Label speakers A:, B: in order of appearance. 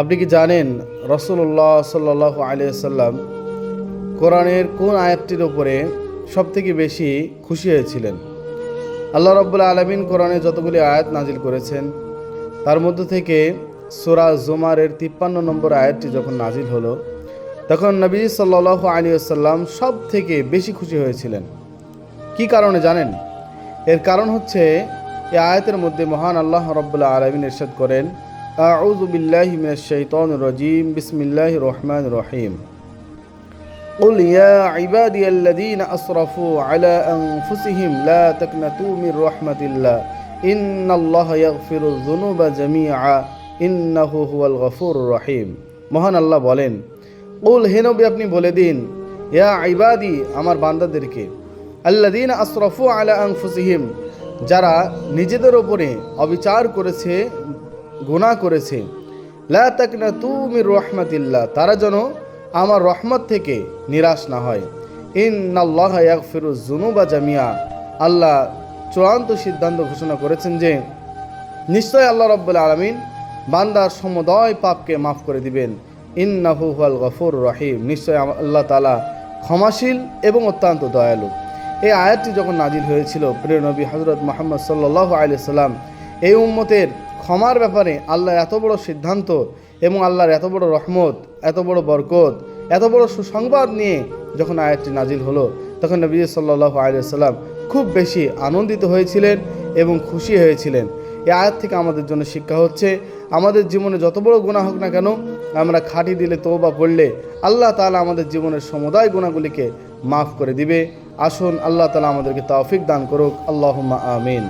A: আপনি কি জানেন রসুল্লাহ সাল্লাহ আলিয়াল্লাম কোরআনের কোন আয়াতটির ওপরে সবথেকে বেশি খুশি হয়েছিলেন? আল্লাহ রব্বুল্লা আলমিন কোরআনে যতগুলি আয়াত নাজিল করেছেন, তার মধ্য থেকে সোরা জুমারের তিপ্পান্ন নম্বর আয়াতটি যখন নাজিল হলো, তখন নবী সাল্লাহ আলী আসাল্লাম সব থেকে বেশি খুশি হয়েছিলেন। কি কারণে জানেন? এর কারণ হচ্ছে, এই আয়াতের মধ্যে মহান আল্লাহ রব্বুল্লাহ আলমিন ইরশাদ করেন আউযু বিল্লাহি মিনাশ শাইতানির রাজিম বিসমিল্লাহির রহমানির রহিম قل يا عبادي الذين أسرفوا على أنفسهم لا تقنطوا من رحمة الله إن الله يغفر الذنوب جميعا إنه هو الغفور الرحيم মহান আল্লাহ বলেন উল হে নবী আপনি বলে দিন ইয়া ইবাদি আমার বান্দাদেরকে আল্লাদিন আসরফু আলা আনফুসিহিম যারা নিজেদের ওপরে অবিচার করেছে গুনাহ করেছে। লা তুমি রহমাতিল্লাহ, তারা যেন আমার রহমত থেকে নিরাশ না হয়। ইন্নাল্লাহ ইয়াগফিরু যুনুবা জামিয়া আল্লাহ চূড়ান্ত সিদ্ধান্ত ঘোষণা করেছেন যে, নিশ্চয় আল্লাহ রব্বুল আলমিন বান্দার সমুদয় পাপকে মাফ করে দিবেন। ইন্নাহু হুয়াল গফুর রহিম। নিশ্চয় আল্লাহ তালা ক্ষমাশীল এবং অত্যন্ত দয়ালু। এই আয়াতটি যখন নাজিল হয়েছিল, প্রিয় নবী হজরত মোহাম্মদ সাল্লাহ আলি সাল্লাম এই উম্মতের ক্ষমার ব্যাপারে আল্লাহর এত বড় সিদ্ধান্ত এবং আল্লাহর এত বড় রহমত, এত বড় বরকত, এত বড় সুসংবাদ নিয়ে যখন আয়াতটি নাজিল হলো, তখন নবী সাল্লাহ আলিয়াল্লাম খুব বেশি আনন্দিত হয়েছিলেন এবং খুশি হয়েছিলেন। এই আয়াত থেকে আমাদের জন্য শিক্ষা হচ্ছে, আমাদের জীবনে যত বড় গুণা হোক না কেন, আমরা খাঁটি দিলে তৌবা পড়লে আল্লাহ তালা আমাদের জীবনের সমুদায় গুণাগুলিকে মাফ করে দিবে। আসুন আল্লাহ তালা আমাদেরকে তৌফিক দান করুক। আল্লাহুম্মা আমিন।